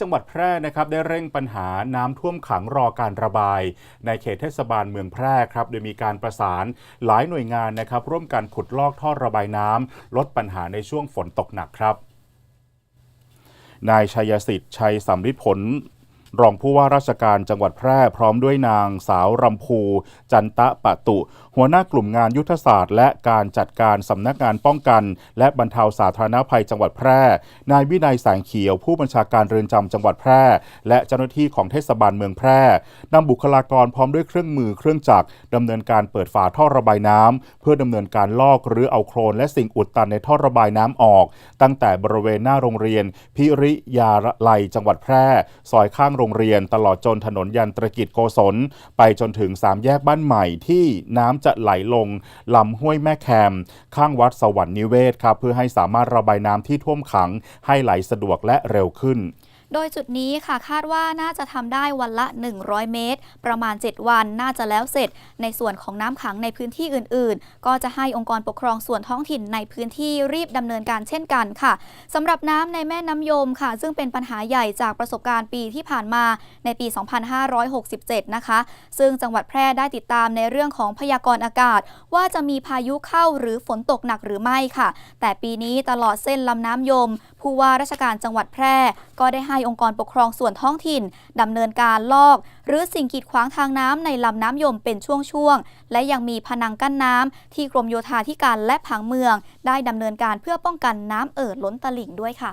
จังหวัดแพร่นะครับได้เร่งปัญหาน้ำท่วมขังรอการระบาย ในเขตเทศบาลเมืองแพร่ครับโดยมีการประสานหลายหน่วยงานนะครับร่วมกันขุดลอกท่อระบายน้ำลดปัญหาในช่วงฝนตกหนักครับนายชัยสิทธิ์ชัยสำริดผล รองผู้ว่าราชการจังหวัดแพร่พร้อมด้วยนางสาวรำพู จันตะปะตุ หัวหน้ากลุ่มงานยุทธศาสตร์ และการจัดการสำนักงานป้องกัน และบรรเทาสาธารณภัยจังหวัดแพร่ นายวินัยแสงเขียวผู้บัญชาการเรือนจำจังหวัดแพร่ และเจ้าหน้าที่ของเทศบาลเมืองแพร่นำบุคลากรพร้อมด้วยเครื่องมือเครื่องจักรดำเนินการเปิดฝาท่อระบายน้ำเพื่อดำเนินการลอกหรือเอาโครนและสิ่งอุดตันในท่อระบายน้ำออก ตั้งแต่บริเวณหน้าโรงเรียน พิริยาลัยจังหวัดแพร่ ซอยข้างโรงเรียน ตลอดจนถนนยันตรกิจโกศล ไปจนถึงสามแยกบ้านใหม่ที่น้ำจะไหลลงลำห้วยแม่แคม ข้างวัดสวรรค์นิเวศครับเพื่อให้สามารถระบายน้ำที่ท่วมขังให้ไหลสะดวกและเร็วขึ้น โดยจุดนี้ค่ะคาดว่าน่าจะทำได้วันละ 100 เมตร ประมาณ 7 วันน่าจะแล้วเสร็จ ในส่วนของน้ำขังในพื้นที่อื่น ๆ ก็จะให้องค์กรปกครองส่วนท้องถิ่นในพื้นที่รีบดำเนินการเช่นกันค่ะสำหรับน้ำในแม่น้ำยมค่ะ ซึ่งเป็นปัญหาใหญ่จากประสบการณ์ปีที่ผ่านมาในปี 2567 นะคะ ซึ่งจังหวัดแพร่ได้ติดตามในเรื่องของพยากรณ์อากาศ ว่าจะมีพายุเข้าหรือฝนตกหนักหรือไม่ค่ะ แต่ปีนี้ตลอดเส้นลำน้ำยมผู้ว่าราชการจังหวัดแพร่ ก็ได้ให้องค์กรปกครองส่วนท้องถิ่นดำเนินการลอก หรือสิ่งกีดขวางทางน้ำในลำน้ำยมเป็นช่วงๆ และยังมีพนังกั้นน้ำที่กรมโยธาธิการและผังเมือง ได้ดำเนินการเพื่อป้องกันน้ำเอ่อล้นตลิ่งด้วยค่ะ